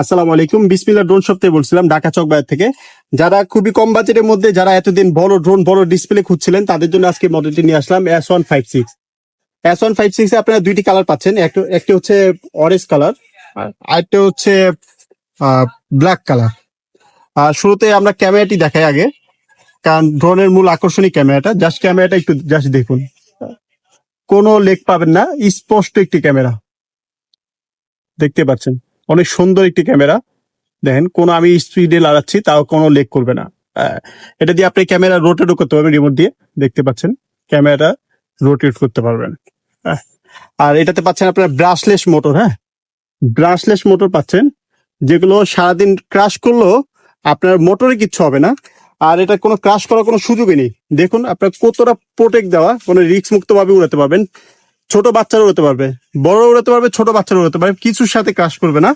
আসসালামু আলাইকুম। বিসমিল্লা ড্রোন থেকে বলছিলাম, ঢাকা চক বাজার থেকে। যারা খুবই কম বাজেটের মধ্যে, যারা এতদিন বড় ড্রোন, বড় ডিসপ্লে খুঁজছিলেন, তাদের জন্য আজকে মডেলটি নিয়ে আসলাম S one five six S one five six আপনারা দুইটি কালার পাচ্ছেন। একটা হচ্ছে অরেঞ্জ কালার আরেকটা হচ্ছে ব্ল্যাক কালার আর শুরুতে আমরা ক্যামেরাটি দেখাই আগে, কারণ ড্রোনের মূল আকর্ষণী ক্যামেরাটা। জাস্ট ক্যামেরাটা একটু, জাস্ট দেখুন। কোনো লেগ পাবেন না, স্পষ্ট একটি ক্যামেরা। দেখতে পাচ্ছেন। অনেক সুন্দর একটি ক্যামেরা। দেখেন কোনো আমি স্পিডে লাগাচ্ছি তাও কোনো লেক করবে না। আহ, এটা দিয়ে আপনি ক্যামেরা রোটেটও করতে পারবেন রিমোট দিয়ে। দেখতে পাচ্ছেন ক্যামেরাটা রোটেট করতে পারবেন। আহ, আর এটাতে পাচ্ছেন আপনার ব্রাশলেস মোটর হ্যাঁ। ব্রাশলেস মোটর পাচ্ছেন যেগুলো সারাদিন ক্রাশ করলেও আপনার মোটরে কিচ্ছু হবে না। আর এটা কোনো ক্রাশ করার কোনো সুযোগই নেই। দেখুন আপনার কতটা প্রোটেক্ট দেওয়া কোনো রিস্ক মুক্তভাবে উড়াতে পারবেন। ছোট বাচ্চারা উড়াতে পারবে, বড় উড়াতে পারবে, ছোট বাচ্চারা উড়াতে পারবে, কিছুর সাথে ক্রাশ করবে না।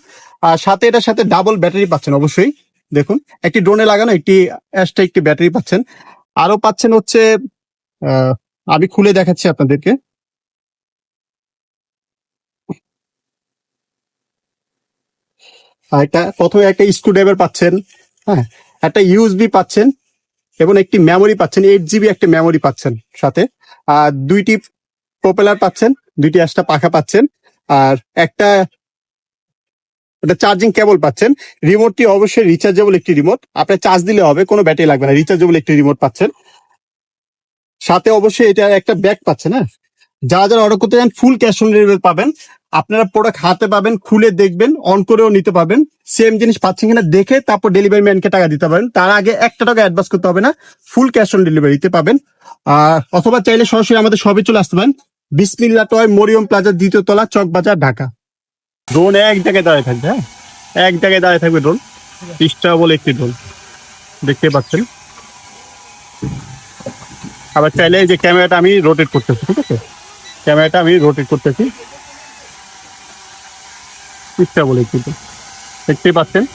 আর সাথে এটার সাথে ডাবল ব্যাটারি পাচ্ছেন অবশ্যই, দেখুন। একটি ড্রোনে লাগানো, একটি এক্সট্রা একটি ব্যাটারি পাচ্ছেন। আরও পাচ্ছেন হচ্ছে আমি খুলে দেখাচ্ছি আপনাদেরকে। একটা, প্রথমে একটা স্ক্রু ড্রাইভার পাচ্ছেন হ্যাঁ একটা ইউএসবি পাচ্ছেন, এবং একটি মেমোরি পাচ্ছেন এইট জিবি একটা মেমোরি পাচ্ছেন সাথে। আর দুইটি প্রপেলার পাচ্ছেন, দুইটি এক্সট্রা পাখা পাচ্ছেন, আর একটা একটা চার্জিং কেবল পাচ্ছেন। রিমোটটি অবশ্যই রিচার্জেবল একটি রিমোট আপনার চার্জ দিলে হবে, কোনো ব্যাটারি লাগবে না রিচার্জেবল একটি রিমোট পাচ্ছেন। সাথে অবশ্যই এটা একটা ব্যাগ পাচ্ছেন হ্যাঁ? যারা যারা অর্ডার করতে চান ফুল ক্যাশ অন ডেলিভারি পাবেন। আপনারা প্রোডাক্ট হাতে পাবেন, খুলে দেখবেন অন করেও নিতে পারবেন। সেম জিনিস পাচ্ছেন কিনা দেখে তারপর ডেলিভারি ম্যানকে টাকা দিতে পারেন। তার আগে একটা টাকা অ্যাডভান্স করতে হবে না ফুল ক্যাশ অন ডেলিভারিতে পাবেন। আর অথবা চাইলে সরাসরি আমাদের সবে চলে আসতে পারেন। বিসমিল্লা টয় মরিয়ম প্লাজার দ্বিতীয় তলা, চক বাজার, ঢাকা। ড্রোন এক জায়গায় দাঁড়িয়ে থাকবে হ্যাঁ? এক জায়গায় দাঁড়িয়ে থাকবে ড্রোন ইস্টা বলে একটি ড্রোন দেখতে পাচ্ছেন? আবার চাইলে যে ক্যামেরাটা আমি রোটেট করতেছি, ঠিক আছে? ক্যামেরাটা আমি রোটেট করতেছি। ইস্টা বলে একটি drone। দেখতেই পাচ্ছেন?